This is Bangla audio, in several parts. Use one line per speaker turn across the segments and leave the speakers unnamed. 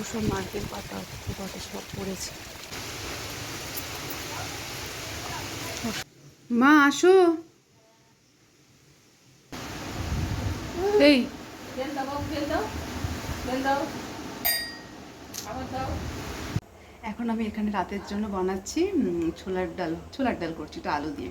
ওসব নারকেল পাতা পাতা সব পড়েছে। মা, আসো। এই। এখন আমি এখানে রাতের জন্য বানাচ্ছি ছোলার ডাল ছোলার ডাল করছি এটা আলু দিয়ে।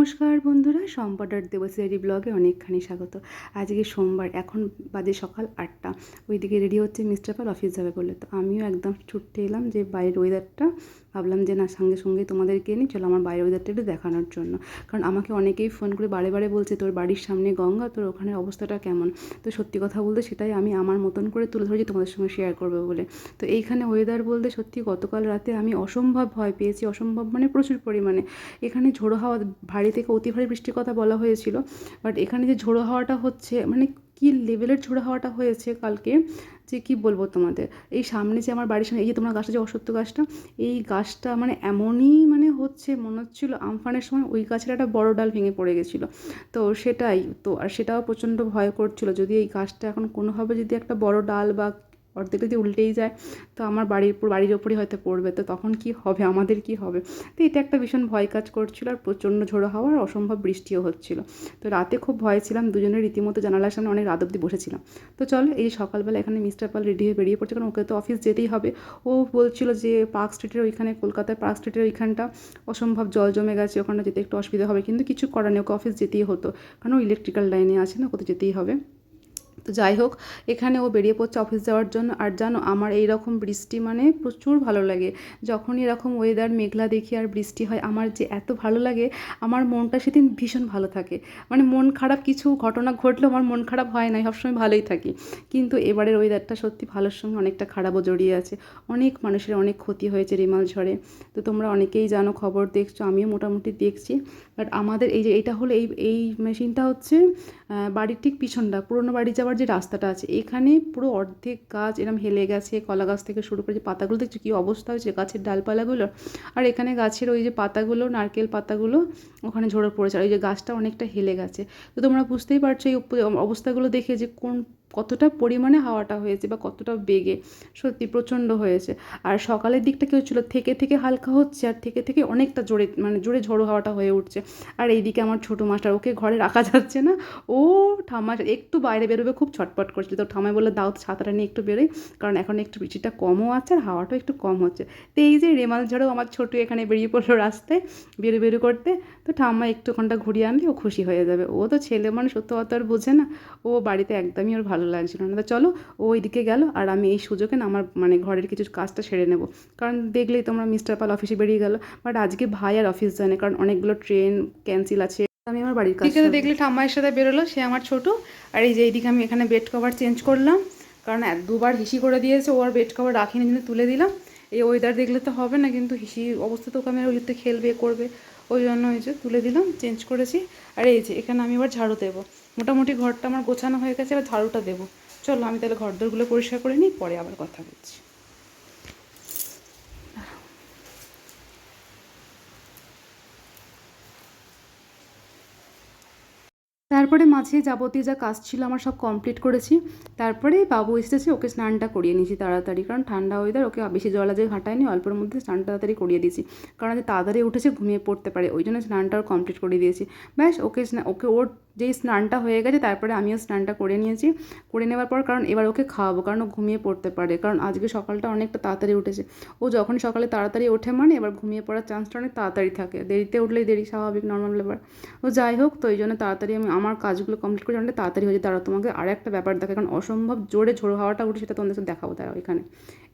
নমস্কার বন্ধুরা, সম্পাদার দেবশ্রী ব্লগে অনেকখানি স্বাগত। আজকে সোমবার, এখন বাজে সকাল আটটা। ওইদিকে রেডি হচ্ছে মিস্টার পাল, অফিস যাবে বলে। তো আমিও একদম ছুটতে এলাম যে বাইরের ওয়েদারটা ভাবলাম যে, না, সঙ্গে সঙ্গে তোমাদেরকে নিয়ে চলো আমার বাইরের ওয়েদারটা একটু দেখানোর জন্য। কারণ আমাকে অনেকেই ফোন করে বারে বারে বলছে, তোর বাড়ির সামনে গঙ্গা, তোর ওখানের অবস্থাটা কেমন? তো সত্যি কথা বলতে সেটাই আমি আমার মতন করে তুলে ধরেছি, তোমাদের সঙ্গে শেয়ার করবে বলে। তো এইখানে ওয়েদার বলতে সত্যি গতকাল রাতে আমি অসম্ভব ভয় পেয়েছি, অসম্ভব মানে প্রচুর পরিমাণে। এখানে ঝোড়ো হাওয়া, ভারী থেকে অতি ভারী বৃষ্টির কথা বলা হয়েছিল বাট এখানে যে ঝোড়ো হাওয়াটা হচ্ছে মানে কি লেভেলের ঝোড়ো হওয়াটা হয়েছে কালকে? যে কি বলব তোমাদের? এই সামনে যে আমার বাড়ির সামনে, এই যে তোমার গাছটা যে অসত্য গাছটা, এই গাছটা মানে এমনই মানে হচ্ছে, মনে হচ্ছিল আমফানের সময় ওই গাছের একটা বড় ডাল ভেঙে পড়ে গেছিল। তো সেটাই, তো আর সেটাও প্রচণ্ড ভয় করছিল। যদি এই গাছটা এখন কোনোভাবে যদি একটা বড় ডাল বা অর্ধেক যদি উল্টেই যায়, তো আমার বাড়ির বাড়ির ওপরই হয়তো পড়বে। তো তখন কি হবে? আমাদের কি হবে? তো এটা একটা ভীষণ ভয় কাজ করছিল আর প্রচণ্ড ঝোড়ো হাওয়া আর অসম্ভব বৃষ্টিও হচ্ছিল। তো রাতে খুব ভয় ছিলাম দুজনের রীতিমতো জানালার সামনে অনেক রাত অব্দি বসেছিলাম। তো চল, এই সকালবেলা এখানে মিস্টার পাল রেডি হয়ে বেরিয়ে পড়ছে, কারণ ওকে তো অফিস যেতেই হবে। ও বলছিল যে পার্ক স্ট্রিটের ওইখানে, কলকাতার পার্ক স্ট্রিটের ওইখানটা অসম্ভব জল জমে গেছে ওখানে যেতে একটু অসুবিধা হবে। কিন্তু কিছু করার নেই, ওকে অফিস যেতেই হতো। কারণ ও ইলেকট্রিক্যাল লাইনে আছে না, ওকে তো যেতেই হবে। তো যাই হোক, এখানে ও বেরিয়ে পড়ছে অফিস যাওয়ার জন্য। আর জানো, আমার এই রকম বৃষ্টি মানে প্রচুর ভালো লাগে। যখনই এরকম ওয়েদার মেঘলা দেখি আর বৃষ্টি হয়, আমার যে এত ভালো লাগে, আমার মনটা সেদিন ভীষণ ভালো থাকে। মানে মন খারাপ কিছু ঘটনা ঘটলেও আমার মন খারাপ হয় না, সবসময় ভালোই থাকি। কিন্তু এবারের ওয়েদারটা সত্যি ভালোর সঙ্গে অনেকটা খারাপও জড়িয়ে আছে। অনেক মানুষের অনেক ক্ষতি হয়েছে রেমাল ঝড়ে। তো তোমরা অনেকেই জানো, খবর দেখছ, আমিও মোটামুটি দেখছি। বাট আমাদের এই যে, এটা হলো এই এই মেশিনটা হচ্ছে বাড়ির ঠিক পিছনটা, পুরোনো বাড়ি যাওয়ার যে রাস্তাটা আছে, এখানে পুরো অর্ধেক গাছ এরম হেলে গেছে, কলা গাছ থেকে শুরু করে যে পাতাগুলো, দেখছ কী অবস্থা হয়েছে? গাছের ডালপালাগুলো আর এখানে গাছের ওই যে পাতাগুলো, নারকেল পাতাগুলো ওখানে ঝরে পড়েছে। আর ওই যে গাছটা অনেকটা হেলে গেছে। তো তোমরা বুঝতেই পারছ এই অবস্থাগুলো দেখে যে কোন কতটা পরিমাণে হাওয়াটা হয়েছে বা কতটা বেগে সত্যি প্রচণ্ড হয়েছে। আর সকালের দিকটা কী হচ্ছিল? থেকে থেকে হালকা হচ্ছে আর থেকে থেকে অনেকটা জোরে মানে জোরে ঝড়ো হাওয়াটা হয়ে উঠছে। আর এইদিকে আমার ছোটো মাস্টার, ওকে ঘরে রাখা যাচ্ছে না। ও ঠাম্মা একটু বাইরে বেরোবে, খুব ছটপট করছিল। তো ঠাম্মাই বলল, দাও ছাতাটা নিয়ে একটু বেরোই, কারণ এখন একটু বৃষ্টিটা কমও আছে আর হাওয়াটাও একটু কম হচ্ছে। তো এই যে রেমাল ঝড়েও আমার ছোটো এখানে বেরিয়ে পড়ল রাস্তায় বেরো বেরো করতে। তো ঠাম্মা একটু ঘণ্টা ঘুরিয়ে আনলে ও খুশি হয়ে যাবে। ও তো ছেলে মানুষ, ও তো অত আর বোঝে না। ও বাড়িতে একদমই ওর ভালো লাগছিল না। তো চলো ও ওইদিকে গেল আর আমি এই সুযোগে না আমার মানে ঘরের কিছু কাজটা সেরে নেব। কারণ দেখলেই তোমরা মিস্টার পাল অফিসে বেরিয়ে গেল। বাট আজকে ভাই আর অফিস জানে কারণ অনেকগুলো ট্রেন ক্যান্সেল আছে। আমি আমার বাড়ির কাজ দেখলে ঠাম্মায়ের সাথে বেরোলো সে আমার ছোট। আর এই যে এইদিকে আমি এখানে বেড কভার চেঞ্জ করলাম। কারণ এক দুবার হিসি করে দিয়েছে ও আর বেড কভার রাখিনি জন্য তুলে দিলাম। এই ওয়েদার দেখলে তো হবে না কিন্তু হিসি অবস্থা তো ওকে আমি ওইতে খেলবে করবে। ওই জন্য এই যে তুলে দিলাম চেঞ্জ করেছি। আর এই যে এখানে আমি এবার ঝাড়ু দেবো। মোটামুটি ঘরটা আমার গোছানো হয়ে গেছে, এবার ঝাড়ুটা দেবো। চলো, আমি তাহলে ঘর ঘরদোরগুলো পরিষ্কার করে নিই, পরে আবার কথা বলছি। তারপরে মাঝে যাবতীয় যা কাজ ছিল আমার সব কমপ্লিট করেছি। তারপরে বাবু এসেছে, ওকে স্নানটা করিয়ে নিয়েছি তাড়াতাড়ি, কারণ ঠান্ডা ওয়েদার ওকে বেশি জল যে ঘাটায়নি, অল্পের মধ্যে স্নান তাড়াতাড়ি করিয়ে দিয়েছি। কারণ যে তাড়াতাড়ি উঠেছে, ঘুমিয়ে পড়তে পারে, ওই জন্য স্নানটাও কমপ্লিট করিয়ে দিয়েছি। ব্যাস, ওকে ওকে ওর যেই স্নানটা হয়ে গেছে, তারপরে আমিও স্নানটা করে নিয়েছি। করে নেওয়ার পর কারণ এবার ওকে খাওয়াবো, কারণ ও ঘুমিয়ে পড়তে পারে। কারণ আজকে সকালটা অনেকটা তাড়াতাড়ি উঠেছে। ও যখন সকালে তাড়াতাড়ি ওঠে মানে এবার ঘুমিয়ে পড়ার চান্সটা অনেক তাড়াতাড়ি থাকে। দেরিতে উঠলেই দেরি, স্বাভাবিক নর্মাল ব্যাপার। ও যাই হোক, তো এই জন্য তাড়াতাড়ি আমি আমার কাজগুলো কমপ্লিট করে অনেক তাড়াতাড়ি হয়ে যায় তারা তোমাকে আর একটা ব্যাপার দেখে কারণ অসম্ভব জোরে ঝোড়ো হাওয়াটা উঠে সেটা তোমাদের সাথে দেখাবো। তারা এখানে।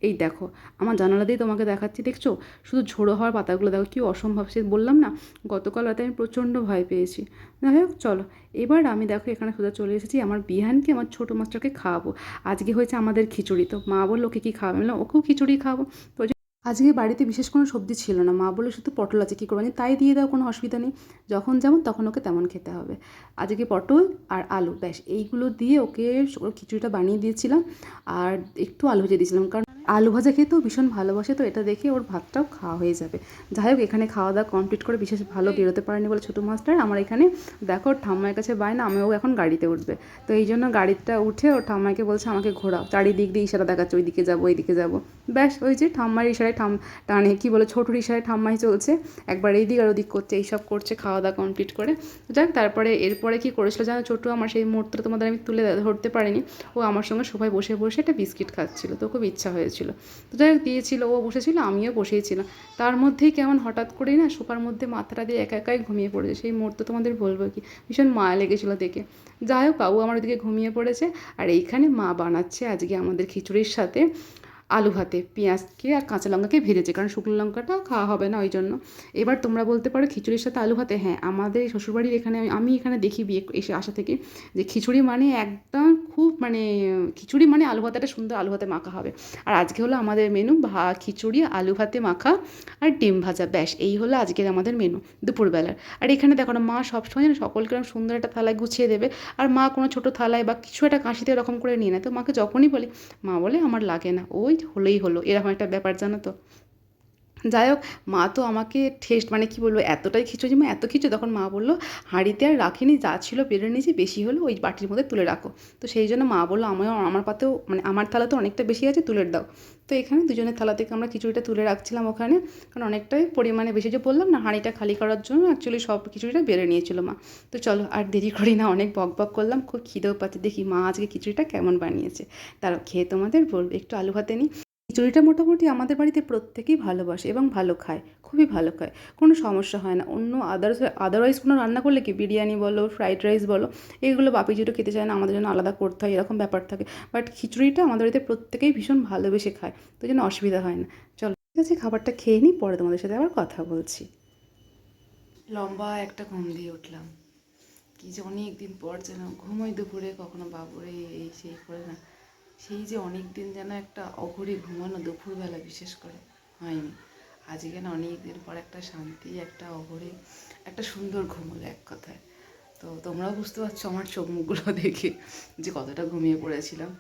এই দেখো, আমার জানালা দিয়ে তোমাকে দেখাচ্ছি, দেখছ? শুধু ঝোড়ো হওয়ার পাতাগুলো দেখো, কি অসম্ভব সে বললাম না? গতকাল রাতে আমি প্রচণ্ড ভয় পেয়েছি। যাই হোক, চলো। এবার আমি দেখো, এখানে সোজা চলে এসেছি, আমার বিহানকে, আমার ছোটো মাস্টারকে খাওয়াবো। আজকে হয়েছে আমাদের খিচুড়ি, তো মা বলল, ওকে কী খাওয়াবে? বললাম, ওকেও খিচুড়ি খাওয়াবো। আজকে বাড়িতে বিশেষ কোনো সবজি ছিল না। মা বলে শুধু পটল আছে, কী করব? আমি তাই দিয়ে দাও, কোনো অসুবিধা নেই। যখন যেমন তখন ওকে তেমন খেতে হবে। আজকে পটল আর আলু, ব্যাস। এইগুলো দিয়ে ওকে খিচুড়িটা বানিয়ে দিয়েছিলাম। আর একটু আলু ভেজে দিয়েছিলাম, কারণ আলু ভাজা খেতেও ভীষণ ভালোবাসে, তো এটা দেখে ওর ভাতটাও খাওয়া হয়ে যাবে। যাই হোক, এখানে খাওয়া দাওয়া কমপ্লিট করে বিশেষ ভালো বেরোতে পারেনি বলে ছোটো মাস্টার। আমার এখানে, দেখো ওর ঠাম্মার কাছে বায় না, আমিও এখন গাড়িতে উঠবে। তো এই জন্য গাড়িটা উঠে ওর ঠাম্মাকে বলছে, আমাকে ঘোরাও। চারিদিক দিয়ে ইশারা দেখাচ্ছে, ওইদিকে যাব ওইদিকে যাব। ব্যাস, ওই যে ঠাম্মার ইশারায় ঠাম, টানে, কী বলে, ছোটোর ইশারায় ঠাম্মাই চলছে। একবার এইদিক আর ওদিক করছে, এইসব করছে, খাওয়া দাওয়া কমপ্লিট করে। যাক, তারপরে এরপরে কি করেছিল জানো, ছোটো আমার সেই মুহূর্তটা তোমাদের আমি তুলে ধরতে পারিনি। ও আমার সঙ্গে সবাই বসে বসে একটা বিস্কিট খাচ্ছিল, তো খুব ইচ্ছা হয়েছিল তো যাই হোক, দিয়েছিল, ও বসেছিল, আমিও বসেইছিলাম তার মধ্যেই কেমন হঠাৎ করেই না সোফার মধ্যে মাথাটা দিয়ে একা একাই ঘুমিয়ে পড়েছে। সেই মুহূর্ত তোমাদের বলব কি? ভীষণ মায়া লেগেছিলো দেখে। যাই হোক, বাবু আমার ওদিকে ঘুমিয়ে পড়েছে। আর এইখানে মা বানাচ্ছে আজকে আমাদের খিচুড়ির সাথে। আলু ভাতে, পেঁয়াজকে আর কাঁচা লঙ্কাকে ভেজেছে। কারণ শুকনো লঙ্কাটা খাওয়া হবে না, ওই জন্য। এবার তোমরা বলতে পারো খিচুড়ির সাথে আলু ভাতে হ্যাঁ আমাদের শ্বশুরবাড়ির এখানে আমি- এখানে দেখি বিয়ে এসে আসা থেকে যে খিচুড়ি মানে একদম খুব মানে খিচুড়ি মানে আলু ভাতেটা সুন্দর আলু ভাতে মাখা হবে। আর আজকে হলো আমাদের মেনু ভা, খিচুড়ি, আলু ভাতে মাখা আর ডিম ভাজা। ব্যাস, এই হলো আজকের আমাদের মেনু দুপুরবেলার। আর এখানে দেখো না, মা সবসময় যেন সকলকে সুন্দর একটা থালায় গুছিয়ে দেবে। আর মা কোনো ছোটো থালায় বা কিছু একটা কাঁশিতে এরকম করে নিয়ে নেয়। তো মাকে যখনই বলি, মা বলে আমার লাগে না। ওই হলেই হলো এরকম একটা ব্যাপার জানো তো? যাই হোক, মা তো আমাকে টেস্ট মানে কি বলব, এতটাই খিচুড়ি, মা এত কিছু তখন মা বলল, হাঁড়িতে আর রাখিনি, যা ছিল বেড়ে নিয়েছি, বেশি হলো ওই বাটির মধ্যে তুলে রাখো। তো সেই জন্য মা বলল আমার আমার পাতেও মানে আমার থালা তো অনেকটা বেশি আছে, তুলে দাও। তো এখানে দুজনের থালা থেকে আমরা খিচুড়িটা তুলে রাখছিলাম ওখানে, কারণ অনেকটাই পরিমাণে বেশি, যে বললাম না, হাঁড়িটা খালি করার জন্য অ্যাকচুয়ালি সব খিচুড়িটা বেড়ে নিয়েছিল মা। তো চলো, আর দেরি করি না, অনেক বক বক করলাম, খুব খিদেও পাচ্ছে, দেখি মা আজকে খিচুড়িটা কেমন বানিয়েছে। তারা খেয়ে তোমাদের বলবে, একটু আলু ভাতে নিই। খিচুড়িটা মোটামুটি আমাদের বাড়িতে প্রত্যেকেই ভালোবাসে এবং ভালো খায়, খুবই ভালো খায়। কোনো সমস্যা হয় না। অন্য আদার্স আদারওয়াইজ কোনো রান্না করলে কি বিরিয়ানি বলো ফ্রাইড রাইস বলো, এগুলো বাপি যেটা খেতে চায় না, আমাদের জন্য আলাদা করতে হয়, এরকম ব্যাপার থাকে। বাট খিচুড়িটা আমাদের বাড়িতে প্রত্যেকেই ভীষণ ভালোবেসে খায়, তো জন্য অসুবিধা হয় না। চলো, ঠিক আছে, খাবারটা খেয়ে নিই, পরে তোমাদের সাথে আবার কথা বলছি। লম্বা একটা ঘুম দিয়ে উঠলাম। কি যে অনেক দিন পর যেন ঘুমোই দুপুরে, কখনো বাবুরে, এই সেই করে না। সেই যে অনেক দিন যেন একটা অঘরে ঘুমানো দুপুরবেলা বিশেষ করে হয়নি। আজকে না অনেক দিন পর একটা শান্তি, একটা অঘরে, একটা সুন্দর ঘুম হলো এক কথায়। তো তোমরাও বুঝতে পারছ আমার চোখ মুখগুলো দেখে যে কতটা ঘুমিয়ে পড়েছিলাম।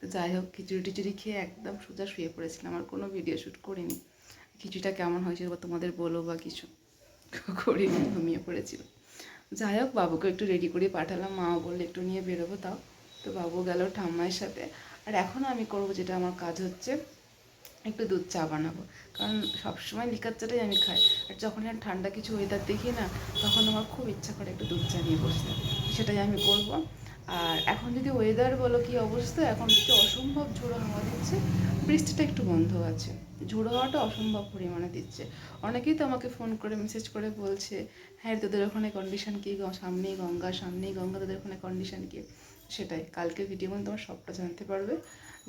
তো যাই হোক, খিচুড়ি টিচুড়ি খেয়ে একদম সোজা শুয়ে পড়েছিলাম, আর কোনো ভিডিও শ্যুট করিনি। খিচুড়িটা কেমন হয়েছিল বা তোমাদের বলো বা কিছু করিনি, ঘুমিয়ে পড়েছিলাম। যাই হোক, বাবুকে একটু রেডি করে পাঠালাম, মাও বললে একটু নিয়ে বেরোবো তাও। তো বাবু গেল ঠাম্মায়ের সাথে। আর এখন আমি করব যেটা আমার কাজ হচ্ছে, একটু দুধ চা বানাবো। কারণ সবসময় লিকার চাটাই আমি খাই। আর যখন আর ঠান্ডা কিছু ওয়েদার দেখি না, তখন আমার খুব ইচ্ছা করে একটু দুধ চা নিয়ে বসতে। সেটাই আমি করব। আর এখন যদি ওয়েদার বলো কি অবস্থা, এখন হচ্ছে অসম্ভব ঝোড়ো হাওয়া দিচ্ছে। বৃষ্টিটা একটু বন্ধ আছে। ঝোড়ো হাওয়াটা অসম্ভব পরিমাণে দিচ্ছে। অনেকেই তো আমাকে ফোন করে মেসেজ করে বলছে হ্যাঁ তোদের ওখানে কন্ডিশন কী? সামনেই গঙ্গা সামনেই গঙ্গা, তোদের ওখানে কন্ডিশন কী? সেটাই। কালকে ভিডিও মানে তোমার সবটা জানতে পারবে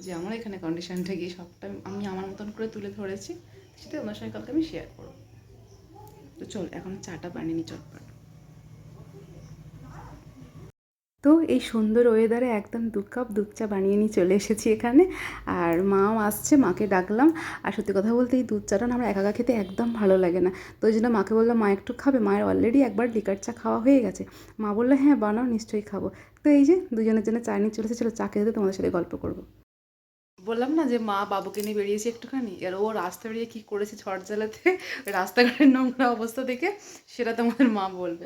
যে আমার এখানে কন্ডিশনটা গিয়ে সবটা আমি আমার মতন করে তুলে ধরেছি সেটা ওনার সঙ্গে কালকে আমি শেয়ার করব। তো চল, এখন চাটা বানিয়ে নি চটপট। তো এই সুন্দর ওয়েদারে একদম দু কাপ দুধ চা বানিয়ে নিয়ে চলে এসেছি এখানে। আর মাও আসছে, মাকে ডাকলাম। আর সত্যি কথা বলতে এই দুধ চাটা আমার একা একা খেতে একদম ভালো লাগে না। তো ওই জন্য মাকে বললাম, মা একটু খাবে? মায়ের অলরেডি একবার লিকার চা খাওয়া হয়ে গেছে। মা বলল হ্যাঁ বানাও, নিশ্চয়ই খাব। তো এই যে দুজনের জন্য চা নিয়ে চলেছে চলো চা খেতে তোমাদের সাথে গল্প করব। বললাম না যে মা বাবুকে নিয়ে বেরিয়েছে একটুখানি। আর ও রাস্তা বেরিয়ে কী করেছে ঝড় জ্বালাতে, রাস্তাঘাটের নোংরা অবস্থা দেখে সেটা তোমাদের মা বলবে।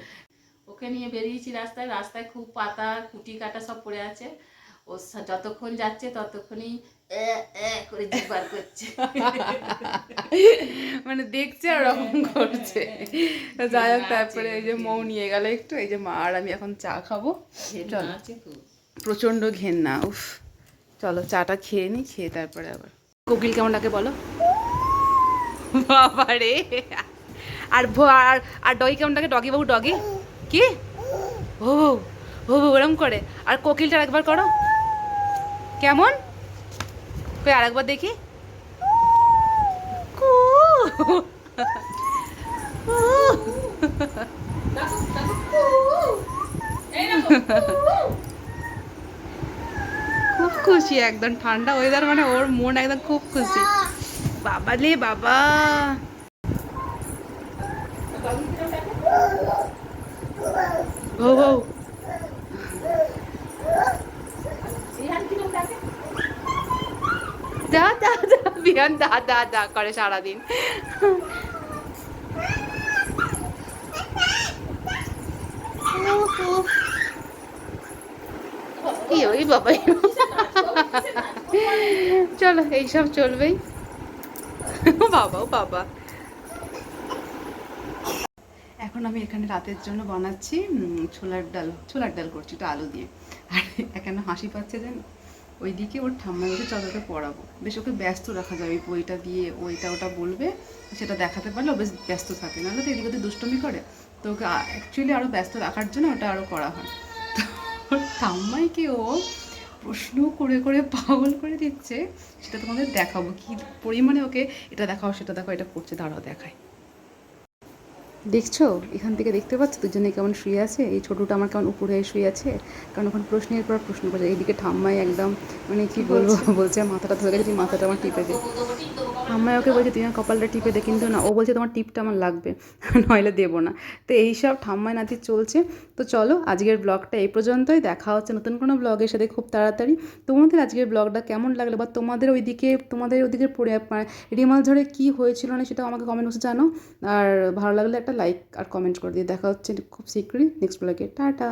ওকে নিয়ে বেরিয়েছি রাস্তায়। রাস্তায় খুব পাতা কুটি কাটা সব পড়ে আছে। ও যতক্ষণ যাচ্ছে ততক্ষণই করে জিবার করছে।
মানে দেখছে আর ওরকম করছে। যাই হোক তারপরে এই যে মৌ নিয়ে গেল একটু। এই যে মা আর আমি এখন চা খাব। চলো। প্রচণ্ড ঘেন্না উফ। চলো চাটা খেয়ে নিই খেয়ে তারপরে আবার। কোকিল কেমন ডাকে বলো? বাবা রে আর আর আর ডগি কেমন ডাকে? ডগি বাবু ডগি? কি? ও ও, ওরম করে। আর কোকিলটা একবার করো। কেমন? কই আরেকবার দেখি। কু। খুব খুশি, একদম ঠান্ডা ওয়েদার মানে ওর মন একদম খুব খুশি। বাবা লে বাবা। ও ও যা যা যা বিয়ান দা দা দা করে সারাদিন কি ওই বাবা চলো, এইসব চলবেই। ও বাবা বাবা। এখন আমি এখানে রাতের জন্য বানাচ্ছি ছোলার ডাল ছোলার ডাল করছি ওটা আলু দিয়ে। আর এখানে হাসি পাচ্ছে যেন, ওইদিকে ওর ঠাম্মার ওকে চলতে পড়াবো বেশ ওকে ব্যস্ত রাখা যাবে এই বইটা দিয়ে, ওইটা ওটা বলবে, সেটা দেখাতে পারলে ও বেশ ব্যস্ত থাকে। নাহলে তো এদিকে দুষ্টমি করে। তো ওকে অ্যাকচুয়ালি আরও ব্যস্ত রাখার জন্য ওটা আরও করা হয়। তো ঠাম্মাইকে ও প্রশ্ন করে করে পাগল করে দিচ্ছে, সেটা তোমাদের দেখাবো। কি পরিমাণে ওকে এটা দেখাও, সেটা দেখাও, এটা করছে, দাঁড়াও দেখায় দেখছ? এখান থেকে দেখতে পাচ্ছ? দুজনে কেমন শুয়ে আছে? এই ছোটোটা আমার কেমন উপরে হয়ে শুয়ে আছে? কারণ ওখানে প্রশ্নের পর প্রশ্ন করছে এইদিকে ঠাম্মাই একদম মানে কি বলব? বলছে মাথাটা ধরে গেছে মাথাটা আমার টিপে দে ঠাম্মাই ওকে বলছে তুই আমার কপালটা টিপে দে কিন্তু না। ও বলছে তোমার টিপটা আমার লাগবে নইলে দেবো না। তো এইসব ঠাম্মাই নাতি চলছে। তো চলো আজকের ব্লগটা এই পর্যন্তই। দেখা হচ্ছে নতুন কোনো ব্লগের সাথে খুব তাড়াতাড়ি। তোমাদের আজকের ব্লগটা কেমন লাগল বা তোমাদের ওইদিকে তোমাদের ওইদিকে পড়ে মানে রিমাল ঝড়ে কী হয়েছিল না সেটাও আমাকে কমেন্ট বক্সে জানো আর ভালো লাগলে একটা লাইক আর কমেন্ট করে দিয়ে দেখা হচ্ছে। খুব শীঘ্রই নেক্সট ব্লগে টাটা!